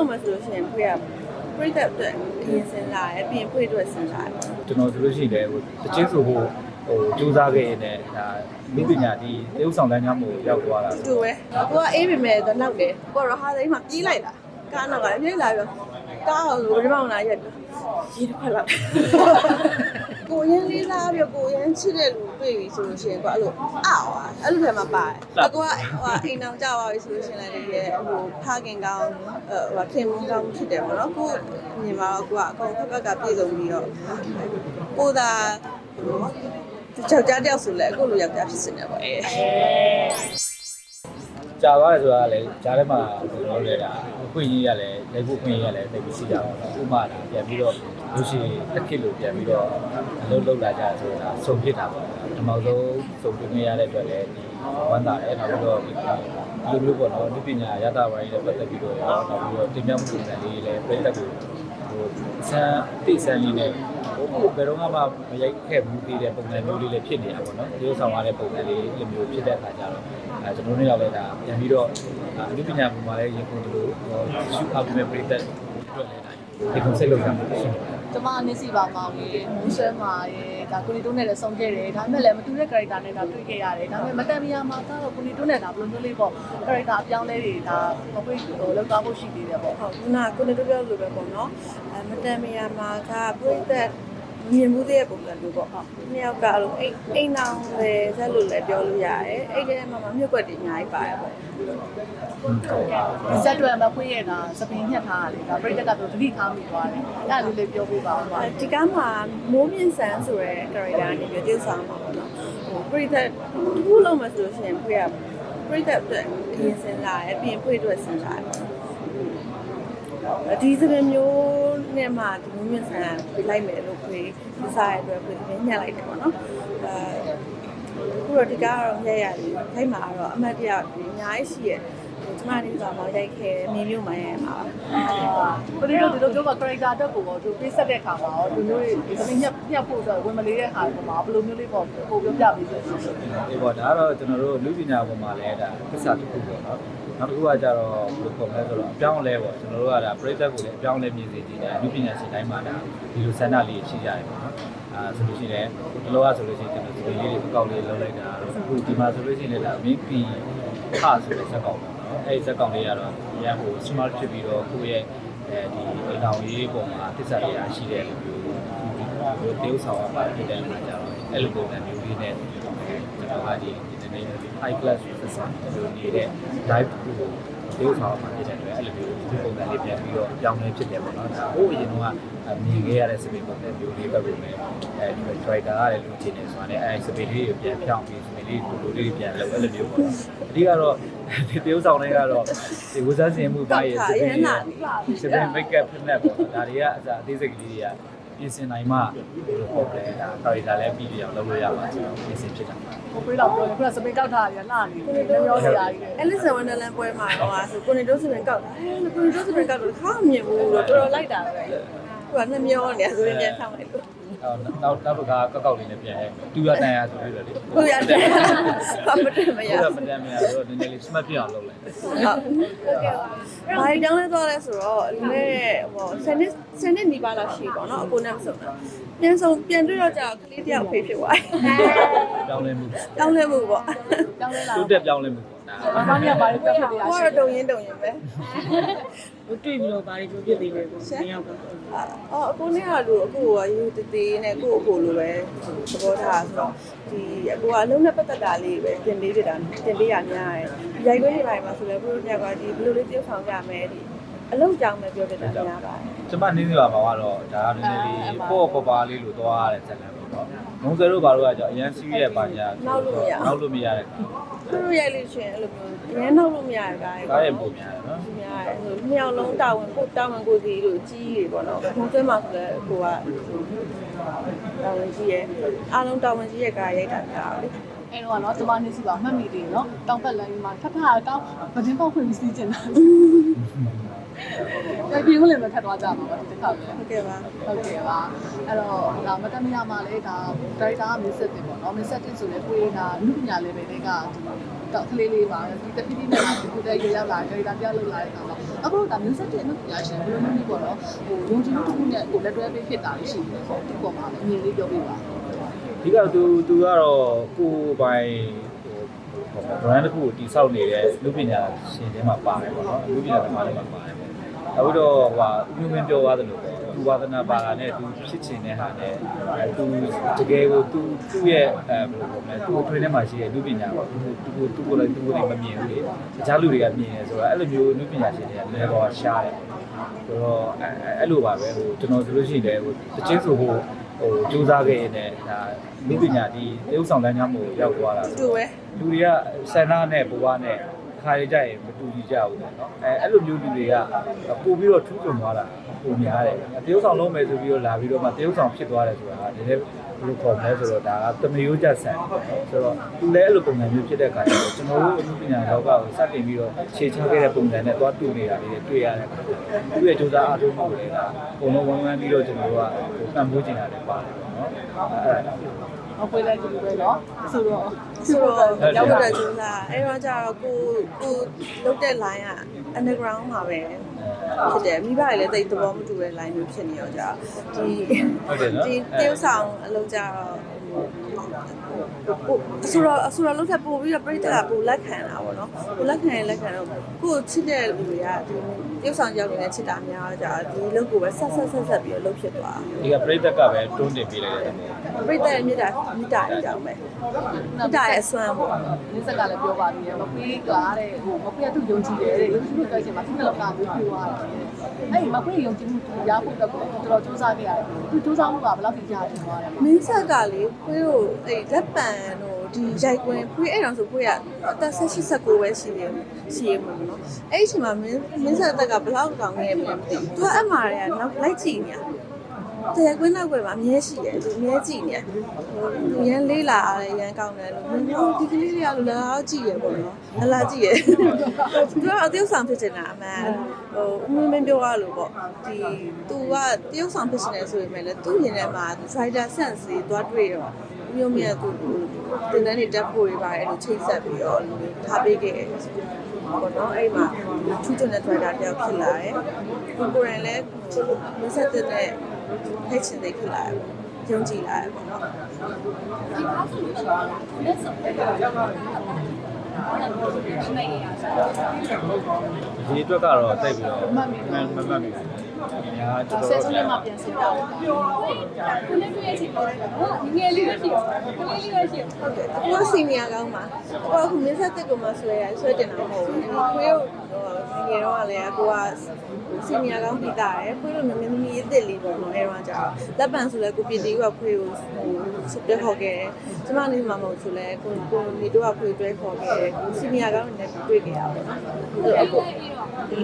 လုံးမယ်ဆိုလို့ရှိရင်ဖွေးရပြိတ္တအတွက်ခင်းစင်လာတယ်ပြီးရင်ဖွေးအတွက်စဉ်းစားတယ်ကျွန်တော်ဆိုလို့ရှိရင်လည်းဟိုတချင်းဆိုဖို့ဟိုစူးစမ်းခဲ့ရင်လည်းဒါမိပညာဒီတေးဥဆောင်တန်းကြောင်းကိုရောက်သွားတာတူပဲကိုကအေးပေမဲ့တော့နောက်တယ်ကိုကတော့ဟာသိမ်းမှာပြေးလိုက်တာကားနောက်ကလည်းပြေးလာပြီးတော့ကားအောင်လို့ဒီမောင်လာရက်ရေးတစ်ဖက်လောက် ကိုရင်းလေးလားပြီးကိုရင်းချစ်တဲ့လူတွေ့ပြီဆိုလို့ရှိရင်ကိုအဲ့လိုအောက်อ่ะအဲ့လိုထဲမှာပါတယ်အကူကဟိုအိမ်အောင်ကြပါပြီဆိုလို့ရှိရင်လည်းဒီရဲ့ဟိုဖခင်ကောင်းဟိုခင်မုန်းကောင်းဖြစ်တယ်ပေါ့နော်ကိုညီမတော့ကိုကအကုန်ဖက်ဖက်ကပြေဆုံးပြီးတော့ကိုသာကြောက်ကြတဲ့ဆိုလဲအခုလိုယောက်ျားဖြစ်စင်တယ်ပေါ့အဲကြာသွားတယ်ဆိုတာလည်းဂျားထဲမှာကျွန်တော်လည်းဒါအခွင့်အရေးရလည်းလက်ဖို့အခွင့်အရေးရလည်းတိတ်ပြီးရှိကြတော့ဥပမာဒါပြန်ပြီးတော့ လူရှိတစ်ခေတ်လို့ပြန်ပြီးတော့အလုပ်လုပ်လာကြဆိုတာစုံဖြစ်တာပေါ့ပထမဆုံးစုံပြနေရတဲ့အတွက်လည်းဒီဝမ်းသာတယ်နောက်ပြီးတော့ဒီလိုမျိုးပေါ့နော်ဒီပညာရတာပိုင်းနဲ့ပတ်သက်ပြီးတော့ရောနောက်ပြီးတော့တင်ပြမှုပုံစံလေးလည်းပြည့်တက်ကိုဟိုဆန်းတိဆန်းလေးနဲ့ဟိုဘယ်တော့မှမရိုက်ခဲ့ဘူးသေးတဲ့ပုံစံမျိုးလေးလည်းဖြစ်နေတာပေါ့နော်ဒီလိုဆောင်ရတဲ့ပုံစံလေးလိုမျိုးဖြစ်တဲ့အခါကျတော့အဲကျွန်တော်တို့ရောက်လဲဒါပြန်ပြီးတော့အမှုပညာပုံမှာလည်းရင်ကုန်တို့ရှုအပ်ပြီးပြည့်တက်အတွက်လည်းဒါဒီကွန်ဆက်လောက်တာမျိုးရှိတယ်ကျ မအနေစီပါမောင်ရေမိုးဆွဲမှာရေဒါကိုနီတိုးနဲ့လည်းဆုံးခဲ့တယ်ဒါပေမဲ့လည်းမတူတဲ့ character နဲ့ဒါတွေ့ခဲ့ရတယ်ဒါပေမဲ့မတန်မီယာမှာကတော့ကိုနီတိုးနဲ့ဒါဘယ်လိုမျိုးလေးပေါ့ character အပြောင်းလဲတွေဒါမပွင့်ဟိုလောက်သွားဖို့ရှိသေးတယ်ပေါ့ဟုတ်ခုနကကိုနေတို့ပြောလို့ပဲပေါ့နော်အဲမတန်မယာမှာကပြိသက် မြင်မှုတဲ့ပုံစံမျိုးပေါ့ဟုတ်နှစ်ယောက်ကအဲ့လိုအိမ်အိမ်အောင်လေဆက်လို့လည်းပြောလို့ရတယ်အဲ့ဒီထဲမှာမှမြုပ်ွက်တွေအများကြီးပါတယ်ပေါ့ဒီဇက်တွေမှာဖွင့်ရတာစပင်းညှက်ထားတာလေဒါပရိသတ်ကတော့တတိထားမိသွားတယ်အဲ့လိုလေးပြောပြပါဦးပါဒီကမှာမိုးမြင့်ဆန်းဆိုတဲ့ character အနေနဲ့တည်ဆောင်မှာပေါ့နော်ဟိုပြိသက်တစ်ခုလုံးမယ်ဆိုလို့ရှိရင်ဖွေးရပြိသက်အတွက်ခင်းစင်လာတယ်ပြီးရင်ဖွေးအတွက်စဉ်းစားတယ်ဒီစပင်မျိုး နဲ့မှဒီမိုးမြင့်ဆန်းပြလိုက်မယ်လို့ဖွေးစားရတဲ့အတွက်ဖွေးညှက်လိုက်တယ်ပေါ့နော်အဲအခုတော့ဒီကားကတော့ရိုက်ရတယ်။ထိုက်မှာကတော့အမတ်တရအများကြီးရှိရဲ့။ကျမနေသွားမှရိုက်ခဲ့မြင်မျိုးမှရိုက်မှာပါကိုနီတိုးဒီလိုပြောပါ character အတွက်ကိုသူပေးဆက်တဲ့အခါမှာရောဒီမျိုးတွေစပင်းညှက်ညှက်ဖို့ဆိုဝင်မလေးတဲ့ဟာကိုမှာဘယ်လိုမျိုးလေးပေါ့ပို့ပြောပြပေးလို့ရှိရင်ဒီပေါ့ဒါကတော့ကျွန်တော်တို့လူပညာပုံမှာလည်းဒါသစ္စာတစ်ခုပေါ့နော် နောက်တစ်ခုကကြတော့ဘယ်လိုပုံလဲဆိုတော့အပြောင်းလဲပေါ့ကျွန်တော်တို့ကဒါပရိသတ်ကိုလည်းအပြောင်းလဲမြင်စေချင်တယ်လူပညာရှင်တိုင်းမှာဒါဒီလိုဆန္ဒလေးရှိကြတယ်ပေါ့နော်အာဆိုလို့ရှိရင်ဒီလိုကဆိုလို့ရှိရင်ကျွန်တော်ဒီလေးတွေအကောက်လေးလုံးလိုက်တာအခုဒီမှာဆိုလို့ရှိရင်လည်းဒါမင်းပီခါဆိုတဲ့ဇက်ကောင်ပေါ့နော်အဲဒီဇက်ကောင်လေးကတော့ရန်ဟို smart ဖြစ်ပြီးတော့ကိုယ့်ရဲ့အဲဒီအိမ်တော်ရေးပုံမှာသစ္စာလေးရရှိတဲ့လူမျိုးဒီတေးဥဆောင်ရပါဖြစ်တဲ့အခါကျတော့အဲ့လိုပုံစံမျိုးလေးနဲ့ကျွန်တော်ကဒီဒီ နေ့ high class ဆက်ဆံလို့နေတဲ့ live ကိုတေးဥဆောင်ရပါဖြစ်တဲ့အတွက်အဲ့လိုမျိုးဒီပုံစံလေးပြန်ပြီးတော့ကြောင်းနေဖြစ်တယ်ပေါ့နော်ဒါဟိုအရင်တော့မြင်ခဲ့ရတဲ့စပင်းပုံစံမျိုးလေးပဲပဲအဲဒီ striker ကလည်းလူချင်းနေဆိုတာနဲ့အဲစပင်းလေးကိုပြန်ဖြောင်းပြီးစပင်းလေးကိုလိုလေးပြန်လောက်အဲ့လိုမျိုးပေါ့အဓိကတော့ဒီတေးဥဆောင်လေးကတော့ဒီဝဇ္ဇစင်မှုပိုင်းရဲ့စပင်းလေးစပင်း make up ဖြစ်နေပေါ့ဒါတွေကအစားအသေးစိတ်ကလေးတွေက ပြင်ဆင်နိုင်မှဟုတ်တယ်ဒါတော်ရီဒါလည်းပြီးပြအောင်လုပ်လို့ရပါဆိုတော့ပြင်ဆင်ဖြစ်တာပါကိုပြေးတော့ပြောတယ်ခုနစပင်းကောက်ထားရလာနေတယ်ပြောစရာကြီးတယ်။ Alice in Wonderland ပွဲမှာတော့ဆိုကိုနေတို့စပင်ကောက်တာ။အဲကိုနေတို့စပင်ကောက်တော့ခါမမြင်ဘူးလို့တော်တော်လိုက်တာပဲ။ကိုကနှမျောနေဆိုရင်ပြန်ထောင်းလိုက်လို့ နောက်နောက်တစ်ခါကောက်ကောက်လေးနဲ့ပြန်ရဲတူရတန်ရဆိုပြီးတော့လေ။ကိုရတယ်။ဘာမှတမရတူရဘူးမတန်မရဆိုတော့နည်းနည်းလေး smart ပြအောင်လုပ်လိုက်။ဟုတ်။ဘာကြောင့်လဲတော့လဲဆိုတော့လေဟိုဆယ်နှစ်ဆယ်နှစ်နီးပါးလောက်ရှိပေါ့နော်အကိုနဲ့မဆုံးတာ။ပြန်ဆုံးပြန်တွေ့တော့ကြာကလေးတယောက်ဖေးဖြစ်သွားတယ်ပြောင်းလဲမှု။တောင်းလဲမှုပေါ့။ကြောင်းလဲလာတိုးတက်ပြောင်းလဲမှုပေါ့ဒါမမမြတ်ပါလေပြတ်ဖြစ်နေတာကိုရှိကတော့တုံရင်တုံရင်ပဲ ဟိုတွေ့ပြီးတော့ဘာတွေပြောပြသေးလဲပေါ့။နေရောက်ကအော်အကိုနဲ့ကလူအခုကယူတသေးနဲ့ကိုအကိုလိုပဲသဘောထားဆိုတော့ဒီအကိုကအလုံးနဲ့ပတ်သက်တာလေးပဲတင်ပေးပြတာတင်ပေးရများတယ်။ရိုက်ခွေးတွေပိုင်းမှာဆိုလည်းဘုရားကဒီဘယ်လိုလေးတယောက်ဆောင်ကြမယ်ဒီအလုံးကြောင်းပဲပြောပြတာများပါတယ်ကျမနင်းစီပါမှာကတော့ဒါကနည်းနည်းလေးပေါ့ပေါ့ပါလေးလို့သွားရတဲ့ဇက်လန်ပေါ့နော်မုံစဲတို့ဘာလို့ကကြောင့်အရန်စီးရဲ့ပါညာနောက်လို့မရတဲ့။သူတို့ရိုက်လို့ရှိရင်အဲ့လိုမျိုးရမ်းနောက်လို့မရတဲ့ကားကားရဲ့ပုံများတယ်နော် များတယ်ဟိုနှစ်ယောက်လုံးတာဝန်ကိုတာဝန်ကိုစီလို့ကြီးတွေပေါ့နော်။ဘုံစဲမှာဆိုလည်းကိုကတာဝန်ကြီးရဲ့အားလုံးတာဝန်ကြီးရဲ့ကားရိုက်တာများတယ်လေ။အဲ့တော့ကတော့ကျမနေစီပါမှတ်မိတယ်နော်တောင်ပတ်လမ်းကြီးမှာထပ်ထပ်ကောင်းဗဒင်းပေါက်ခွင့်စီးကျင်တာ အဲ့ဒီလည်းမထပ်သွားကြပါဘူးဒီတစ်ခါပဲဟုတ်ကဲ့ပါဟုတ်ကဲ့ပါအဲ့တော့ဒါမတမရမှာလေဒါဒါရိုက်တာကမင်းဆက်တင်ပေါ့နော်မင်းဆက်တင်ဆိုလေကိုယ်ကလူပညာ level တွေကဒီတော့ကလေးလေးပါဒီတပိပိနဲ့ဒီတဲ့ရရောက်လာဒါရိုက်တာပြလောက်လာတဲ့အခါမှာအခုတော့ဒါမင်းဆက်တင်လူပညာရှင်ဘယ်လိုမျိုးပေါ့နော်ဟိုယုံကြည်မှုတစ်ခုနဲ့ကိုလက်တွဲပေးဖြစ်တာရှိတယ်ပေါ့ဒီပေါ်မှာလည်းအမြင်လေးပြောပြပါအဓိကသူသူကတော့ကိုယ်ပိုင်ဟို brand တစ်ခုကိုတည်ဆောက်နေတဲ့လူပညာရှင်တွေမှာပါတယ်ပေါ့နော်လူပညာသမားတွေမှာပါတယ်ပေါ့ အခုတော့ဟိုဟာဥမျိုးမင်းပြောသွားသလိုပေါ့သူဝါသနာပါတာနဲ့သူဖြစ်ချင်တဲ့ဟာနဲ့အဲသူတကယ်ကိုသူသူ့ရဲ့အဲဘယ်လိုပြောမလဲသူ့အတွင်းထဲမှာရှိတဲ့လူပညာပေါ့သူသူကိုသူကိုလည်းသူကိုလည်းမမြင်ဘူးလေတခြားလူတွေကမြင်တယ်ဆိုတော့အဲ့လိုမျိုးလူပညာရှင်တွေကလည်းတော့ရှားတယ်ဆိုတော့အဲအဲ့လိုပါပဲဟိုကျွန်တော်ဆိုလို့ရှိရင်လည်းဟိုတချင်းဆိုဟိုဟိုစူးစမ်းခဲ့ရင်လည်းဒါလူပညာဒီတရုပ်ဆောင်လမ်းကြောင်းကိုရောက်သွားတာတူပဲလူတွေကဆန္ဒနဲ့ဘဝနဲ့ ခါရကြရင်မတူညီကြဘူးပေါ့နော်အဲအဲ့လိုမျိုးလူတွေကပို့ပြီးတော့ထူးချွန်သွားတာပုံများတယ်တရုပ်ဆောင်လုံးမယ်ဆိုပြီးတော့လာပြီးတော့မှတရုပ်ဆောင်ဖြစ်သွားတယ်ဆိုတာကဒီနေ့ဘယ်လိုခေါ်မလဲဆိုတော့ဒါကတမယိုးကြဆန်ဆိုတော့သူလည်းအဲ့လိုပုံစံမျိုးဖြစ်တဲ့အခါကျတော့ကျွန်တော်တို့အမှုပညာလောကကိုစတင်ပြီးတော့ခြေချခဲ့တဲ့ပုံစံနဲ့သွားတူနေတာလေးတွေတွေ့ရတဲ့အခါကျသူ့ရဲ့ကြိုးစားအားထုတ်မှုတွေကပုံလုံးဝန်းဝန်းပြီးတော့ကျွန်တော်တို့ကဟိုပံ့ပိုးချင်တာလည်းပါတယ်ပေါ့နော်အဲ့ဒါ အပွေးလိုက်ကြည့်ပဲနော်ဆိုတော့ဆိုတော့ရောက်တဲ့ကျူးလာအဲ့တော့ကျတော့ကိုကိုလုတ်တဲ့ line က underground မှာပဲဖြစ်တယ်မိဘတွေလည်းတိတ်သဘောမတူတဲ့ line မျိုးဖြစ်နေတော့ကြာဒီဟုတ်တယ်နော်ဒီတရုပ်ဆောင်အလုပ်ကြတော့ ပို့ဆိုတော့ဆိုတော့လောက်ထပ်ပို့ပြီးတော့ပြိတ္တကပို့လက်ခံတာပေါ့နော်ပို့လက်ခံရင်လက်ခံတော့ကိုချစ်တဲ့လူတွေကဒီတရုပ်ဆောင်ကြောက်နေတဲ့ချစ်တာများတော့ကြာဒီလုပ်ကိုပဲဆက်ဆက်ဆက်ဆက်ပြီးတော့လုပ်ဖြစ်သွားဒီကပြိတ္တကပဲတွန်းတင်ပေးလိုက်တဲ့သဘောပြိတ္တရဲ့မြစ်တာမြစ်တာအကြောင်းပဲမြစ်တာရဲ့အစွမ်းပေါ့လင်းဆက်ကလည်းပြောပါသေးတယ်မကွေးကတဲ့ဟိုမကွေးကသူယုံကြည်တယ်တဲ့ယုံကြည်မှုတိုက်ချင်မှာသူ့လောကမျိုးပြောရတယ်အဲ့ဒီမကွေးယုံကြည်မှုရဖို့တော့တော်တော်စူးစမ်းခဲ့ရတယ်သူစူးစမ်းမှုကဘယ်လောက်ထိကြာတယ်သွားတယ်မင်းဆက်ကလေခွေးတို့အဲ့လက်ပံတို့ဒီရိုက်ကွင်းခွေးအဲ့တော့ဆိုခွေးကအသက်16 19ပဲရှိသေးတယ်ရှိရမှာနော်အဲ့ဒီအချိန်မှာမင်းမင်းဆက်တက်ကဘယ်လောက်ကောင်းခဲ့လဲမသိဘူးသူကအမှားတွေကနောက်လိုက်ကြည့်နေတာတဲ့ကွင်းနောက်ွယ်မှာအမြဲရှိတယ်သူအမြဲကြည့်နေတယ်ဟိုသူရန်လေးလာရတယ်ရန်ကောင်းတယ်လို့မင်းတို့ဒီကလေးတွေကလည်းလည်းကြည့်ရပေါ့နော်လလာကြည့်ရသူကအသေးဆောင်ဖြစ်နေတာအမှန်ဟိုအမင်းမင်းပြောရလို့ပေါ့ဒီသူကတရုပ်ဆောင်ဖြစ်နေတယ်ဆိုပေမဲ့လည်းသူ့ရင်ထဲမှာ driver sense တွေသွားတွေ့တော့ မျိုးမြတ်သူတင်တန်းတွေတက်ဖို့တွေပါအဲ့လိုချိတ်ဆက်ပြီးတော့ထားပေးခဲ့တယ်ပေါ့နော်အဲ့မှာထူးချွန်တဲ့ driver တယောက်ဖြစ်လာတယ်ကိုကိုယ်တိုင်လည်းမဆက်တဲ့နဲ့ဖိတ်ချင်တဲ့ဖြစ်လာတယ်ယုံကြည်လာတယ်ပေါ့နော်ဒီအတွက်ကတော့တိတ်ပြီးတော့မမှတ်မိ ဘူး။ညာတော်ဆယ်တော်စုနှစ်မှပြန်စင်တာပေါ့ကိုလေးတွေ့ရချင်တယ်ငငယ်လေးပဲရှိတယ်ကိုလေးလေးပဲရှိတယ်ဟုတ်တယ်ကိုကစီနီယာကောင်းပါကိုကခုမင်းဆက်တဲ့ကိုမှဆွဲရဆွဲတင်တာမဟုတ်ဘူးဒီခွေးဟိုငယ်တော့ကလည်းကိုကစီနီယာကောင်းပြီးတာရယ်ခွေးတို့မင်းမီးအစ်စ်လေးပေါ့နော်အဲတော့ကြာလက်ပံဆိုလဲကိုပြည်တီကခွေးကိုဟိုစပက်ခေါ်ခဲ့တယ်ကျမနေမှာမဟုတ်ဆိုလဲကိုကိုနေတော့ခွေးတွဲခေါ်ခဲ့တယ်ကိုစီနီယာကောင်းနဲ့တွေ့ခဲ့ရပါတော့အဲ့အခု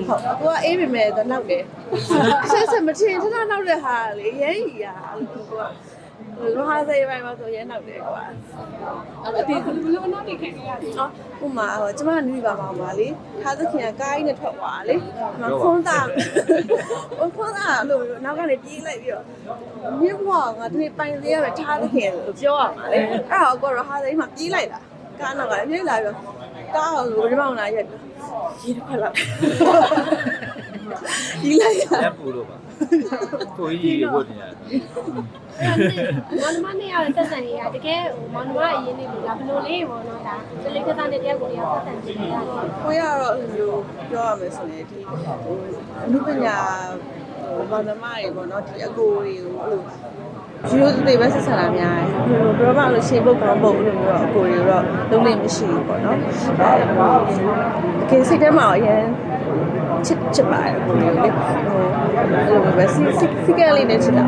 ဟုတ်ကိုကအေးပေမဲ့တော့နောက်တယ်ဆက်ဆက်မထင်ထထနောက်တဲ့ဟာလေရမ်းကြီးอ่ะကိုကလောဟာစေးပိုင်းမှာဆိုရမ်းနောက်တယ်ကွာအဲ့ဒီဘယ်လိုနောက်နေခဲ့ရလဲအော်ဥမာဟိုကျမနွေပါပါပါလေထားသခင်ကကားကြီးနဲ့ထွက်သွားလေမခွန်းသားဟိုခွန်းသားလို့နောက်ကနေပြေးလိုက်ပြီးတော့မြင်းဘွားငါဒီပိုင်သေးရပဲထားသခင်လို့ပြောရမှာလေအဲ့တော့အကောတော့ဟာသိမ်းမှာပြေးလိုက်တာကားနောက်ကလည်းပြေးလာပြီးတော့ကားအောင်လို့ဒီမောင်လာရက်ပြီး ရေးတစ်ခွက်လောက်ဒီလိုက်ရ လက်ပူလို့ပါ။ကိုကြီးကြီးဝတ်နေရတယ်မောင်နှမနဲ့ရတဲ့ဆက်ဆံရေးကတကယ်ဟိုမောင်နှမအရင်နေပြီလားဘယ်လိုလေးပေါ့နော်ဒါတလေးကစားတဲ့တယောက်ကိုတယောက်ဆက်ဆံကြည့်ရတယ်ကိုရတော့အဲ့လိုမျိုးပြောရမယ်ဆိုရင်ဒီဟိုအမှုပညာဟိုဘာသာမတွေပေါ့နော်ဒီအကိုတွေကိုအဲ့လို ရိုးရိုးသေးပဲဆက်ဆံတာများတယ်ဟိုဘယ်တော့မှအဲ့လိုရှေ့ဘုတ်ကောင်းဘုတ်အဲ့လိုမျိုးတော့အကိုတွေတော့လုံးလိမ့်မရှိဘူးပေါ့နော်အဲတကယ်စိတ်ထဲမှာအရင်ချစ်ချစ်ပါတယ်အကိုတွေလေဟိုအဲ့လိုပဲစီစီစီကလေးနဲ့ချစ်တာ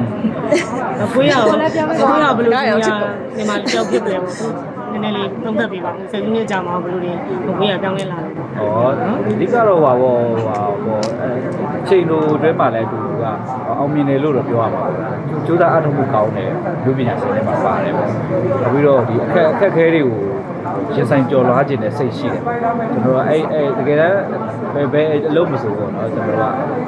အဖွေးရအောင်အဖွေးရဘယ်လိုလဲမြန်မာကြောက်ဖြစ်တယ်ပေါ့နည်းနည်းလေးသုံးသပ်ပေးပါဦးစိတ်ကြီးကြာမှာဘယ်လိုလဲအဖွေးရပြောင်းလဲလာတယ်။ဩအဓိကတော့ဟာပေါ့ဟာပေါ့အဲချိန်တို့အတွင်းမှာလည်းသူကအောင်မြင်တယ်လို့တော့ပြောရမှာပေါ့။ ကျိုးသားအထုံးမှုကောင်းတယ်လူပညာရှင်တွေမှာပါတယ်ပေါ့။နောက်ပြီးတော့ဒီအခက်အခက်ခဲတွေကိုရင်ဆိုင်ကြော်လွားခြင်းနဲ့စိတ်ရှိတယ်ကျွန်တော်ကအဲ့အဲ့တကယ်တမ်းဘယ်ဘယ်အလုပ်မဆိုပေါ့နော်ကျွန်တော်က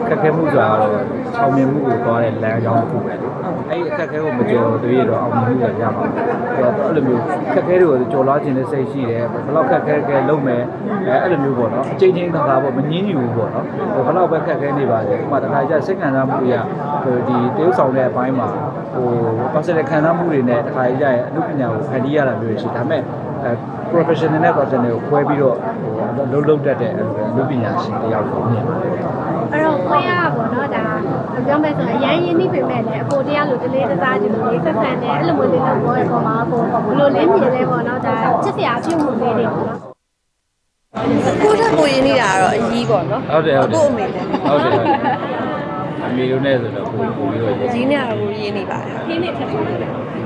ခက်ခဲမှုဆိုတာကတော့အောင်မြင်မှုကိုသွားတဲ့လမ်းကြောင်းတစ်ခုပဲလေအဲ့အခက်ခဲကိုမကြော်သေးရတော့အောင်မြင်မှုလည်းရပါဘူးဆိုတော့အဲ့လိုမျိုးခက်ခဲတွေကိုကြော်လွားခြင်းနဲ့စိတ်ရှိတယ်ဘယ်လောက်ခက်ခဲခဲလုပ်မယ်အဲအဲ့လိုမျိုးပေါ့နော်အချိန်ချင်းသာသာပေါ့မငင်းညူဘူးပေါ့နော်ဘယ်လောက်ပဲခက်ခဲနေပါစေဥပမာတစ်ခါကျစိတ်ခံစားမှုတွေကဟိုဒီတေးဥဆောင်တဲ့အပိုင်းမှာဟိုပတ်စတဲ့ခံစားမှုတွေနဲ့တစ်ခါကျရင်အမှုပညာကိုဖန်တီးရတာမျိုးရှိဒါပေမဲ့အဲ professional နဲ့ professional ကိုခွဲပြီးတော့ဟိုလုံးလုံးတတ်တဲ့အမှုပညာရှင်တယောက်ကိုမြင်ပါတယ်အဲ့တော့ကိုရပေါ့နော်ဒါပြောမယ်ဆိုရင်ရန်ရင်းနှီးပေမဲ့လည်းအကိုတရားလိုတလေးတစားကြည့်လို့လေးဆက်ဆံတယ်အဲ့လိုမျိုးလေးတော့ဘောရပေါ်မှာအကိုဘလို့လေးမြင်လဲပေါ့နော်ဒါချစ်စရာအဖြစ်မှုလေးတွေပေါ့နော်ကိုတက်ကိုရင်းနေတာကတော့အကြီးပေါ့နော်ဟုတ်တယ်ဟုတ်တယ်ကိုအမေလည်းဟုတ်တယ်ဟုတ်တယ် အမေတို့နဲ့ဆိုတော့ကိုကိုပြီးတော့အကြီးနေရကိုရင်းနေပါတယ်ခင်းနေဖြစ်တယ်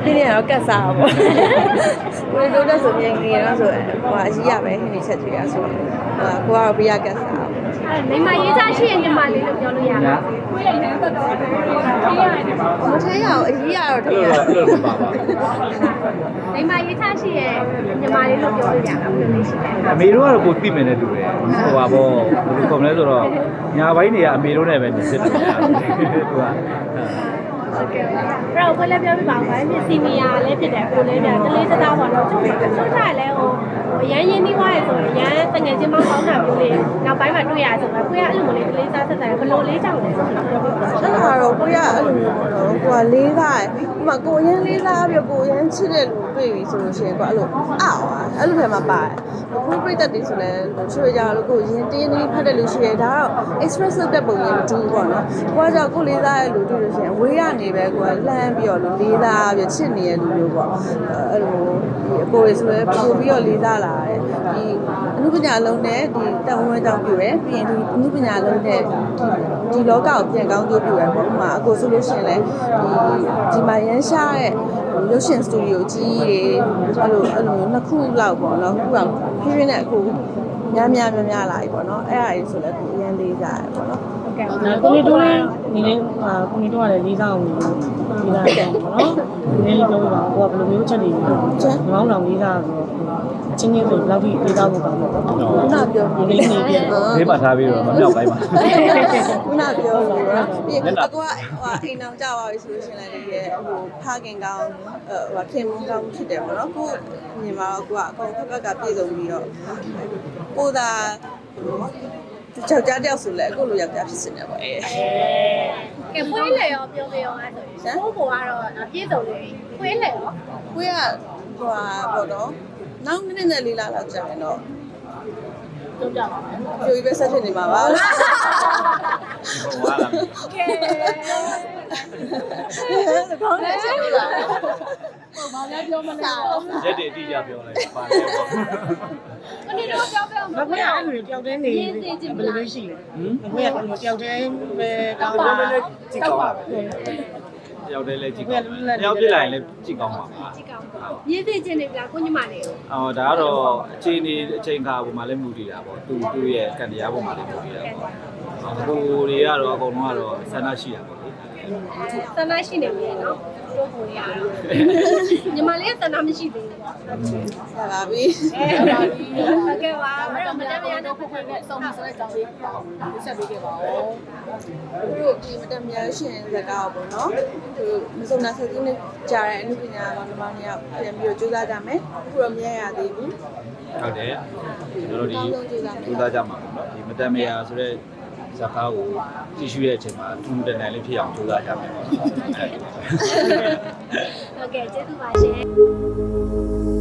ဒီနေ့ကတော့ကတ်စားပေါ့ကိုတို့တက်ဆိုမြင်ကြည့်ရတော့ဆိုဟိုအကြီးရပဲဟင်းနေချက်ကြည့်ရဆိုတော့အာကိုကတော့ပြရကတ်စားပေါ့အဲ့မိမရေးစားရှိရင်ညီမလေးလို့ပြောလို့ရတယ်ကိုရရန်တော့တော့ခေးရတယ်မထဲရအောင်အကြီးရတော့ထအဲ့င်ရလိုအဲ့လိုပါပါမိမရေးစားရှိရင် ညီမလေးလို့ပြောလို့ရတာဘယ်လိုလဲရှိလဲအမေတို့ကတော့ကိုသိမယ်နဲ့တူတယ်ဟိုပါပေါ့ဘယ်လိုကောမလဲဆိုတော့ညာဘိုင်းတွေကအမေတို့နဲ့ပဲနေစစ်တယ်သူက ဟုတ်ကဲ့အဲ့တော့ကိုလည်းပြောပြပါဦးဗိုင်းမြစီမီယာလည်းဖြစ်တယ်ကိုလည်းပြတလေးတသားပေါ့နော်ချုပ်ချုပ်ကြလည်းဟိုရန်ရင်းနှီးွားရဆိုရင်ရန်တငယ်ချင်းမကောင်းတာမျိုးလေးနောက်ပိုင်းမှာတွေ့ရဆိုတော့ကိုရအဲ့လိုမျိုးလေးတလေးစားဆက်တယ်ဘလို့လေးကြောက်လဲဆိုတော့ပြောပြပါအဲ့ဒါတော့ကိုရအဲ့လိုမျိုးပေါ့နော်ကိုကလေးစားတယ်ဥပမာကိုရင်းလေးစားပြီးကိုရင်းချစ်တဲ့လူတွေ့ပြီဆိုလို့ရှိရင်ကိုအဲ့လိုအော်အဲ့လိုပဲမှာပါတယ်ခုပြိတ္တတွေဆိုလဲချွေကြလို့ကိုရင်တင်းတင်းဖတ်တဲ့လူရှိတယ်ဒါတော့ express လုပ်တဲ့ပုံရင်မတူဘူးပေါ့နော်ကိုကကြောင့်ကိုလေးစားတဲ့လူတွေ့လို့ရှိရင်ဝေးရနေပဲကိုကလှမ်းပြီးတော့လေးစားပြီးချစ်နေတဲ့လူမျိုးပေါ့အဲ့လိုဒီအကိုတွေဆိုလဲပို့ပြီးတော့လေးစားလာတယ်ဒီအမှုပညာလုံးနဲ့ဒီတန်ဝဲကြောင့်ပြည့်ရယ်ပြီးရင်ဒီအမှုပညာလုံးနဲ့ဒီဒီလောကကိုပြန်ကောင်းကျိုးပြည့်ရယ်ပေါ့ဥပမာအကိုဆိုလို့ရှိရင်လဲဒီဒီမှာရမ်းရှားတဲ့ရုပ်ရှင်စတူဒီယိုကြီးတွေအဲ့လိုအဲ့လိုမျိုးနှစ်ခုလောက်ပေါ့နော်ခုကဖြည်းဖြည်းနဲ့အခုများများများများလာပြီပေါ့နော်အဲ့ဒါကြီးဆိုလဲကိုအရင်လေးစားရယ်ပေါ့နော်ဟုတ် ကဲ့ဒါကိုနေတော့လည်းနေနေအာကိုနေတော့လည်းလေးစားအောင်လို့လေးစားတယ်ပေါ့နော်နည်းလေးပြောပြပါဦးကိုကဘယ်လိုမျိုးချက်တွေလဲမောင်းတော်လေးစားဆိုတော့ချင်းချင်းဆိုဘယ်လောက်ထိလေးစားဖို့ကောင်းလဲပေါ့ခုနပြောပြီးလေးနေပြန်ဘေးမှာထားပြီးတော့မမြောက်ပိုင်းပါခုနပြောလို့ရပြီးအကွာဟိုအိမ်အောင်ကြပါပြီဆိုလို့ရှိရင်လည်းဒီရဲ့ဟိုဖခင်ကောင်းဟိုခင်မုန်းကောင်းဖြစ်တယ်ပေါ့နော်ကိုညီမတော့ကိုကအကုန်ဖက်ဖက်ကပြည့်စုံပြီးတော့ကိုသာ ကြောက်ကြတယောက်ဆိုလဲအခုလိုယောက်ျားဖြစ်စင်တယ်ပေါ့အဲကဲဖွေးလေရောပြောပြရောအဲ့ဆိုရင်ကိုကိုကတော့ပြည့်စုံနေပြီဖွေးလေရောကိုကဟိုဟာပေါ့နော်နောက်နည်းနည်းလေးလာလောက်ကြာရင်တော့ပြောပြပါမယ်ပြိုပြီးပဲဆက်ဖြစ်နေမှာပါဟိုဟာလာကဲကောင်းတယ်ချက်လို့လား ဘာလဲပြောမလဲရက်တွေအတိအကျပြောလိုက်ပါလေပေါ့မနေ့တော့ပြောပြအောင်မခွေးအဲ့လိုတယောက်တည်းနေဘယ်လိုလဲရှိလဲမခွေးကတယောက်တည်းပဲကောင်းတာကြည့်ကောင်းပါပဲတယောက်တည်းလည်းကြည့်ကောင်းတယောက်ပြစ်လိုက်ရင်လည်းကြည့်ကောင်းပါပါကြည့်ကောင်းရင်းသိချင်းနေပြီလားကိုညီမလေးကိုအော်ဒါကတော့အချိန်နေအချိန်ခါပုံမှာလည်းမူတည်တာပေါ့သူသူ့ရဲ့ကံတရားပုံမှာလည်းမူတည်တာပေါ့ဟိုတွေကတော့အကုန်လုံးကတော့ဆန္ဒရှိတာပေါ့လေသနာရှိနေပြီနော် တို့ကိုရတော့ညီမလေးကသနာမရှိသေးဘူးပေါ့ဆက်ပါပြီအဲဟုတ်ပါပြီဟုတ်ကဲ့ပါအဲ့တော့မတမ်းမရတော့ဖွေးနဲ့စုံမဆိုတဲ့ကြောင်းလေးပေါ့ဆက်ပေးခဲ့ပါဦးသူတို့ဒီမတမရရှင်ဇာတ်ကောပေါ့နော်သူမစုံနာဆက်ကြီးနဲ့ကြားတဲ့အမှုပညာမောင်နှမတွေပြန်ပြီးတော့ကြိုးစားကြမယ်အခုတော့မရရသေးဘူးဟုတ်တယ်ကျွန်တော်တို့ဒီထူးသားကြမှာပေါ့နော်ဒီမတန်မယာဆိုတဲ့ ဇာတ်ကားကိုကြည့်ရှုတဲ့အချိန်မှာထူးတန်တန်လေးဖြစ်အောင်ကြိုးစားကြမယ်ပေါ့နော်အဲ့ဒါဟုတ်ကဲ့ကျေးဇူးပါရှင်